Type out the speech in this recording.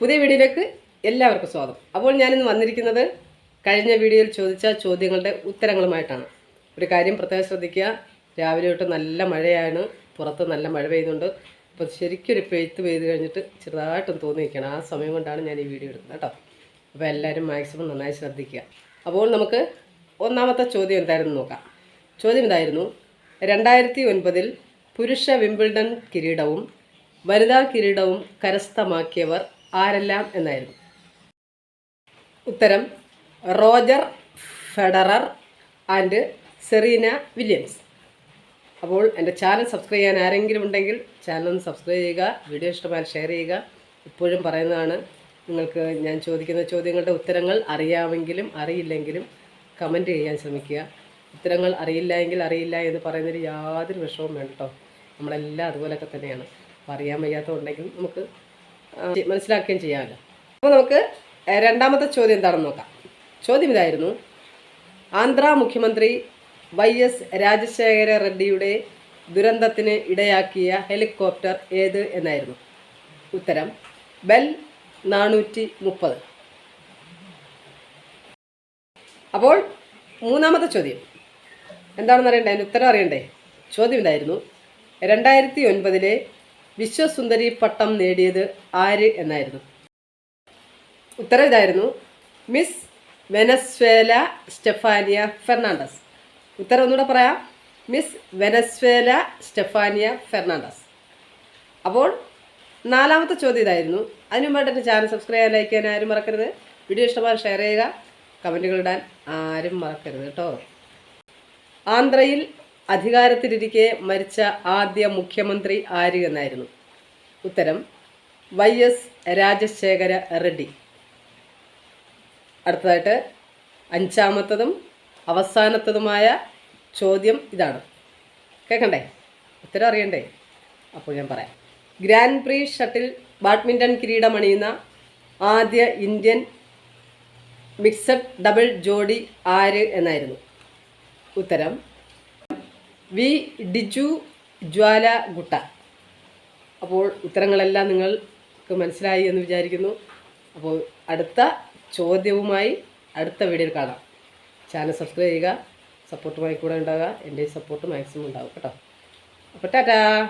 പുതിയ വീഡിയോയിലേക്ക് എല്ലാവർക്കും സ്വാഗതം. അപ്പോൾ ഞാനിന്ന് വന്നിരിക്കുന്നത് കഴിഞ്ഞ വീഡിയോയിൽ ചോദിച്ച ചോദ്യങ്ങളുടെ ഉത്തരങ്ങളുമായിട്ടാണ്. ഒരു കാര്യം പ്രത്യേകം ശ്രദ്ധിക്കുക. രാവിലെ തൊട്ട് നല്ല മഴയാണ്. പുറത്ത് നല്ല മഴ പെയ്യുന്നുണ്ട്. അപ്പോൾ ശരിക്കും ഒരു പെയ്ത്ത് പെയ്ത് കഴിഞ്ഞിട്ട് ചെറുതായിട്ടും തോന്നിയിരിക്കണം ആ സമയം കൊണ്ടാണ് ഞാൻ ഈ വീഡിയോ എടുക്കുന്നത് കേട്ടോ. അപ്പോൾ എല്ലാവരും മാക്സിമം നന്നായി ശ്രദ്ധിക്കുക. അപ്പോൾ നമുക്ക് ഒന്നാമത്തെ ചോദ്യം എന്തായിരുന്നു നോക്കാം. ചോദ്യം എന്തായിരുന്നു? രണ്ടായിരത്തി ഒൻപതിൽ പുരുഷ വിംബിൾഡൺ കിരീടവും വനിതാ കിരീടവും കരസ്ഥമാക്കിയവർ ആരെല്ലാം എന്നായിരുന്നു? ഉത്തരം Roger Federer and Serena Williams. അപ്പോൾ എന്റെ ചാനൽ സബ്സ്ക്രൈബ് ചെയ്യാൻ ആരെങ്കിലും ഉണ്ടെങ്കിൽ ചാനൽ ഒന്ന് സബ്സ്ക്രൈബ് ചെയ്യുക വീഡിയോ ഇഷ്ടമായാൽ ഷെയർ ചെയ്യുക. ഇപ്പോഴും പറയുന്നതാണ് നിങ്ങൾക്ക് ഞാൻ ചോദിക്കുന്ന ചോദ്യങ്ങളുടെ ഉത്തരങ്ങൾ അറിയാമെങ്കിലും അറിയില്ലെങ്കിലും കമന്റ് ചെയ്യാൻ ശ്രമിക്കുക. ഉത്തരങ്ങൾ അറിയില്ല എങ്കിൽ അറിയില്ല എന്ന് പറയുന്നതിൽ യാതൊരു വിഷമവും വേണ്ട നമ്മളെല്ലാം അതുപോലെയൊക്കെ തന്നെയാണ്. അപ്പോൾ അറിയാൻ വയ്യാത്തതുണ്ടെങ്കിൽ നമുക്ക് മനസ്സിലാക്കുകയും ചെയ്യാമല്ലോ. അപ്പോൾ നമുക്ക് രണ്ടാമത്തെ ചോദ്യം എന്താണെന്ന് നോക്കാം. ചോദ്യം ഇതായിരുന്നു. ആന്ധ്ര മുഖ്യമന്ത്രി വൈ എസ് രാജശേഖര റെഡ്ഡിയുടെ ദുരന്തത്തിന് ഇടയാക്കിയ ഹെലികോപ്റ്റർ ഏത് എന്നായിരുന്നു? ഉത്തരം ബെൽ നാനൂറ്റി മുപ്പത്. അപ്പോൾ മൂന്നാമത്തെ ചോദ്യം. എന്താണെന്ന് അറിയണ്ടേ? അതിന് ഉത്തരം അറിയണ്ടേ? ചോദ്യം ഇതായിരുന്നു. രണ്ടായിരത്തി ഒൻപതിലെ വിശ്വസുന്ദരി പട്ടം നേടിയത് ആര് എന്നായിരുന്നു? ഉത്തരം ഇതായിരുന്നു. Miss Venezuela Stefania Fernandez. ഉത്തരം ഒന്നുകൂടെ പറയാം. Miss Venezuela Stefania Fernandez. അപ്പോൾ നാലാമത്തെ ചോദ്യം ഇതായിരുന്നു. അതിനു മുമ്പായിട്ട് എന്റെ ചാനൽ സബ്സ്ക്രൈബ് ചെയ്യാൻ ലൈക്ക് ചെയ്യാൻ ആരും മറക്കരുത്. വീഡിയോ ഇഷ്ടമായി ഷെയർ ചെയ്യുക. കമന്റുകൾ ഇടാൻ ആരും മറക്കരുത് കേട്ടോ. ആന്ധ്രയിൽ അധികാരത്തിലിരിക്കെ മരിച്ച ആദ്യ മുഖ്യമന്ത്രി ആര് എന്നായിരുന്നു? ഉത്തരം വൈ എസ് രാജശേഖര റെഡ്ഡി. അടുത്തതായിട്ട് അഞ്ചാമത്തതും അവസാനത്തതുമായ ചോദ്യം ഇതാണ്. കേൾക്കണ്ടേ? ഉത്തരം അറിയണ്ടേ? അപ്പോൾ ഞാൻ പറയാം. ഗ്രാൻഡ് പ്രീ ഷട്ടിൽ ബാഡ്മിന്റൺ കിരീടമണിയുന്ന ആദ്യ ഇന്ത്യൻ മിക്സഡ് ഡബിൾ ജോഡി ആര് എന്നായിരുന്നു? ഉത്തരം വി ഡിജു ജ്വാല ഗുട്ട. അപ്പോൾ ഉത്തരങ്ങളെല്ലാം നിങ്ങൾക്ക് മനസ്സിലായി എന്ന് വിചാരിക്കുന്നു. അപ്പോൾ അടുത്ത ചോദ്യവുമായി അടുത്ത വീഡിയോയിൽ കാണാം. ചാനൽ സബ്സ്ക്രൈബ് ചെയ്യുക സപ്പോർട്ടുമായി കൂടെ ഉണ്ടാകുക എന്റെ സപ്പോർട്ട് മാക്സിമം ഉണ്ടാവും കേട്ടോ. അപ്പോൾ ടാറ്റാ!